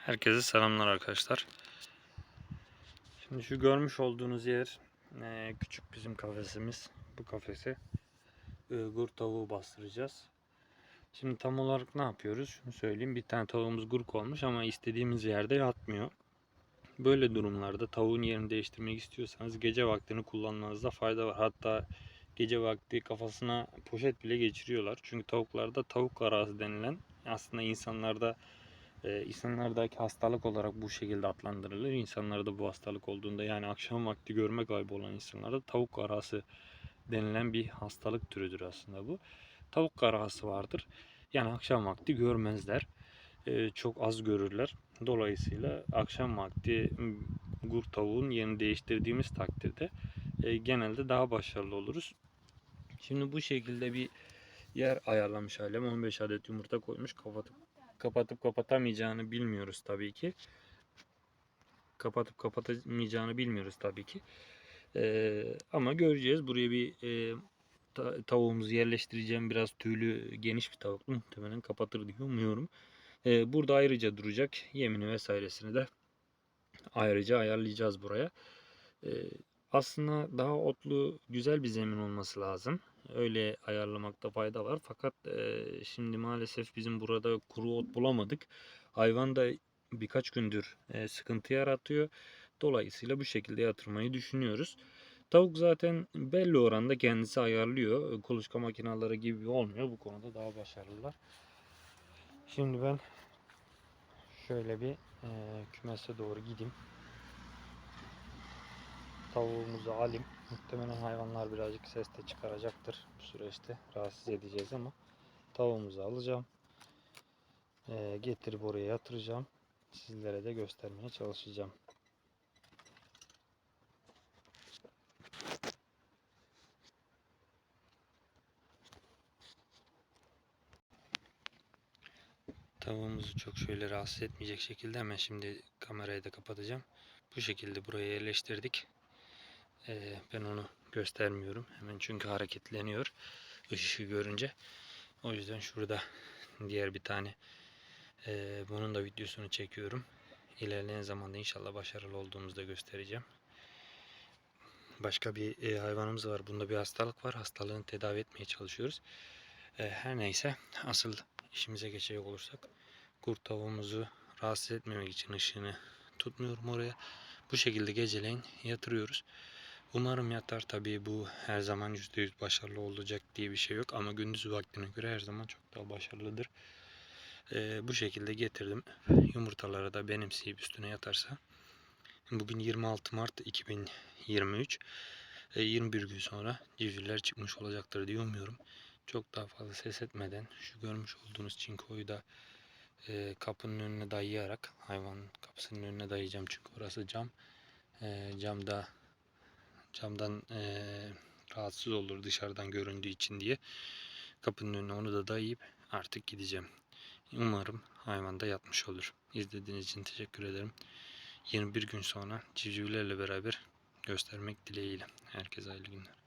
Herkese selamlar arkadaşlar. Şimdi şu görmüş olduğunuz yer eee, küçük bizim kafesimiz. Bu kafese ıhgur tavuğu bastıracağız. Şimdi tam olarak ne yapıyoruz? Şunu söyleyeyim. Bir tane tavuğumuz gurk olmuş ama istediğimiz yerde yatmıyor. Böyle durumlarda tavuğun yerini değiştirmek istiyorsanız gece vaktini kullanmanızda fayda var. Hatta gece vakti kafasına poşet bile geçiriyorlar. Çünkü tavuklarda tavuk karası denilen aslında insanlarda e, insanlardaki hastalık olarak bu şekilde adlandırılır. İnsanlarda bu hastalık olduğunda yani akşam vakti görme kaybı olan insanlarda tavuk karası denilen bir hastalık türüdür aslında bu. Tavuk karası vardır. Yani akşam vakti görmezler. E, çok az görürler. Dolayısıyla akşam vakti gur tavuğun yerini değiştirdiğimiz takdirde e, genelde daha başarılı oluruz. Şimdi bu şekilde bir yer ayarlamış ailem. 15 adet yumurta koymuş. Kapatıp kapatıp kapatamayacağını bilmiyoruz tabii ki. Kapatıp kapatamayacağını bilmiyoruz tabii ki. Ee, ama göreceğiz. Buraya bir e, ta- tavuğumuzu yerleştireceğim. Biraz tüylü geniş bir tavuk. Muhtemelen kapatır diye umuyorum. Ee, burada ayrıca duracak. Yemini vesairesini de ayrıca ayarlayacağız buraya. Ee, aslında daha otlu güzel bir zemin olması lazım. Öyle ayarlamakta fayda var. Fakat e, şimdi maalesef bizim burada kuru ot bulamadık. Hayvan da birkaç gündür e, sıkıntı yaratıyor. Dolayısıyla bu şekilde yatırmayı düşünüyoruz. Tavuk zaten belli oranda kendisi ayarlıyor. Kuluçka makineleri gibi olmuyor. Bu konuda daha başarılılar. Şimdi ben şöyle bir e, kümese doğru gideyim tavuğumuzu alayım. Muhtemelen hayvanlar birazcık ses de çıkaracaktır bu süreçte. Rahatsız edeceğiz ama tavuğumuzu alacağım. Ee, getirip oraya yatıracağım. Sizlere de göstermeye çalışacağım. Tavuğumuzu çok şöyle rahatsız etmeyecek şekilde hemen şimdi kamerayı da kapatacağım. Bu şekilde buraya yerleştirdik. Ee, ben onu göstermiyorum. Hemen çünkü hareketleniyor ışığı görünce. O yüzden şurada diğer bir tane e, bunun da videosunu çekiyorum. İlerleyen zamanda inşallah başarılı olduğumuzda göstereceğim. Başka bir e, hayvanımız var. Bunda bir hastalık var. Hastalığını tedavi etmeye çalışıyoruz. E, her neyse asıl işimize geçecek olursak kurt tavuğumuzu rahatsız etmemek için ışığını tutmuyorum oraya. Bu şekilde geceleyin yatırıyoruz. Umarım yatar tabii bu her zaman %100 başarılı olacak diye bir şey yok ama gündüz vaktine göre her zaman çok daha başarılıdır. Ee, bu şekilde getirdim. Yumurtaları da benimseyip üstüne yatarsa. Bugün 26 Mart 2023. Ee, 21 gün sonra civcivler çıkmış olacaktır diye umuyorum. Çok daha fazla ses etmeden şu görmüş olduğunuz çinkoyu da e, kapının önüne dayayarak hayvanın kapısının önüne dayayacağım çünkü orası cam. E, camda camdan e, rahatsız olur dışarıdan göründüğü için diye kapının önüne onu da dayayıp artık gideceğim. Umarım hayvan da yatmış olur. İzlediğiniz için teşekkür ederim. 21 gün sonra civcivlerle beraber göstermek dileğiyle. Herkese hayırlı günler.